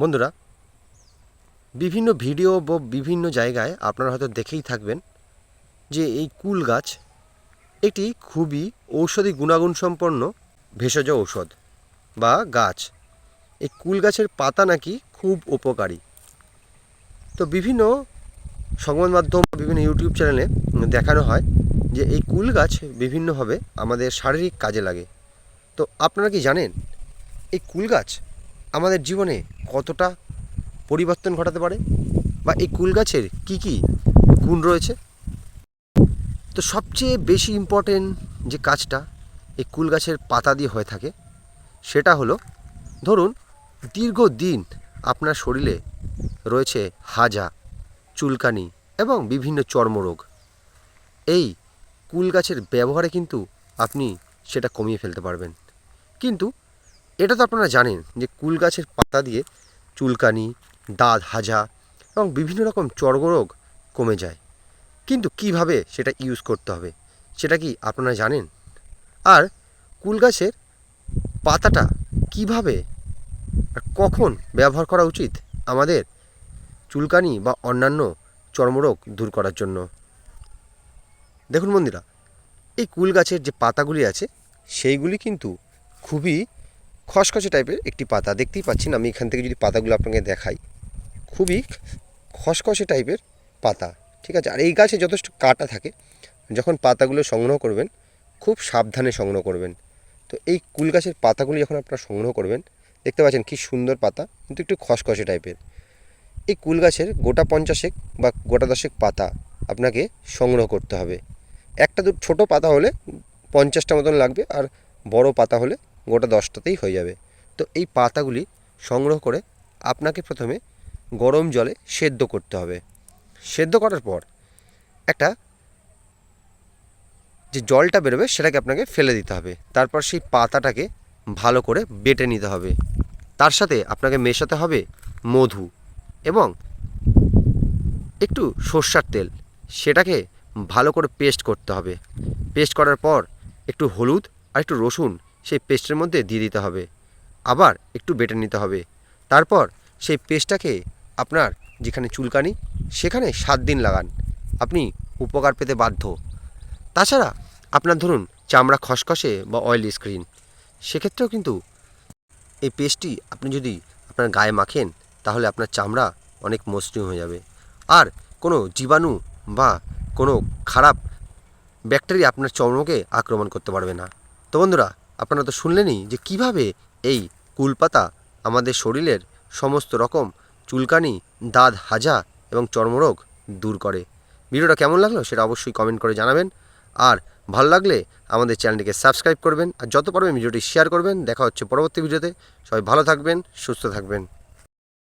বন্ধুরা, বিভিন্ন ভিডিও বা বিভিন্ন জায়গায় আপনারা হয়তো দেখেই থাকবেন যে এই কুল গাছ এটি খুবই ঔষধি গুণাগুণ সম্পন্ন ভেষজ ঔষধ বা গাছ। এই কুল গাছের পাতা নাকি খুব উপকারী। তো বিভিন্ন সংবাদ মাধ্যম বিভিন্ন ইউটিউব চ্যানেলে দেখানো হয় যে এই কুল গাছ বিভিন্নভাবে আমাদের শারীরিক কাজে লাগে। তো আপনারা কি জানেন, এই কুল গাছ আমাদের জীবনে কতটা পরিবর্তন ঘটাতে পারে? বা এই কুল গাছের কী কী গুণ রয়েছে? তো সবচেয়ে বেশি ইম্পর্টেন্ট যে কাজটা এই কুল গাছের পাতা দিয়ে হয়ে থাকে, সেটা হলো, ধরুন, দীর্ঘদিন আপনার শরীরে রয়েছে হাজা, চুলকানি এবং বিভিন্ন চর্মরোগ। এই কুল গাছের ব্যবহারে কিন্তু আপনি সেটা কমিয়ে ফেলতে পারবেন। কিন্তু, এটা তো আপনারা জানেন যে কুল গাছের পাতা দিয়ে চুলকানি, দাঁত হাজা এবং বিভিন্ন রকম চর্মরোগ কমে যায়। কিন্তু কীভাবে সেটা ইউজ করতে হবে, সেটা কি আপনারা জানেন? আর কুল গাছের পাতাটা কীভাবে কখন ব্যবহার করা উচিত আমাদের চুলকানি বা অন্যান্য চর্মরোগ দূর করার জন্য? দেখুন বন্ধুরা, এই কুল গাছের যে পাতাগুলি আছে, সেইগুলি কিন্তু খুবই খসখসে টাইপের একটি পাতা। দেখতেই পাচ্ছেন আমি এখান থেকে যদি পাতাগুলো আপনাকে দেখাই, খুবই খসখসে টাইপের পাতা। ঠিক আছে? আর এই গাছে যথেষ্ট কাটা থাকে। যখন পাতাগুলো সংগ্রহ করবেন, খুব সাবধানে সংগ্রহ করবেন। তো এই কুল গাছের পাতাগুলি যখন আপনারা সংগ্রহ করবেন, দেখতে পাচ্ছেন কি সুন্দর পাতা, কিন্তু একটু খসখসে টাইপের এই কুল গাছের গোটা পঞ্চাশেক বা গোটা দশেক পাতা আপনাকে সংগ্রহ করতে হবে। একটা দু, ছোটো পাতা হলে পঞ্চাশটা মতন লাগবে আর বড় পাতা হলে গোটা দশটাতেই হয়ে যাবে। তো এই পাতাগুলি সংগ্রহ করে আপনাকে প্রথমে গরম জলে সেদ্ধ করতে হবে। সেদ্ধ করার পর একটা যে জলটা বেরোবে সেটাকে আপনাকে ফেলে দিতে হবে। তারপর সেই পাতাটাকে ভালো করে বেটে নিতে হবে। তার সাথে আপনাকে মেশাতে হবে মধু এবং একটু সর্ষার তেল। সেটাকে ভালো করে পেস্ট করতে হবে। পেস্ট করার পর একটু হলুদ আর একটু রসুন সেই পেস্টের মধ্যে দিয়ে দিতে হবে। আবার একটু বেটে নিতে হবে। তারপর সেই পেস্টটাকে আপনার যেখানে চুলকানি, সেখানে সাত দিন লাগান। আপনি উপকার পেতে বাধ্য। তাছাড়া আপনার ধরুন চামড়া খসখসে বা অয়েলি স্ক্রিন সেক্ষেত্রেও কিন্তু এই পেস্টটি আপনি যদি আপনার গায়ে মাখেন, তাহলে আপনার চামড়া অনেক মসৃণ হয়ে যাবে। আর কোনো জীবাণু বা কোনো খারাপ ব্যাকটেরিয়া আপনার চর্মকে আক্রমণ করতে পারবে না। তো বন্ধুরা আপনারা তো শুনলেনই যে কীভাবে এই কুলপাতা আমাদের শরীরের সমস্ত রকম চুলকানি, দাঁত হাজা এবং চর্মরোগ দূর করে। ভিডিওটা কেমন লাগল সেটা অবশ্যই কমেন্ট করে জানাবেন। আর ভালো লাগলে আমাদের চ্যানেলটিকে সাবস্ক্রাইব করবেন। আর যত পারবেন ভিডিওটি শেয়ার করবেন। দেখা হচ্ছে পরবর্তী ভিডিওতে। সবাই ভালো থাকবেন, সুস্থ থাকবেন।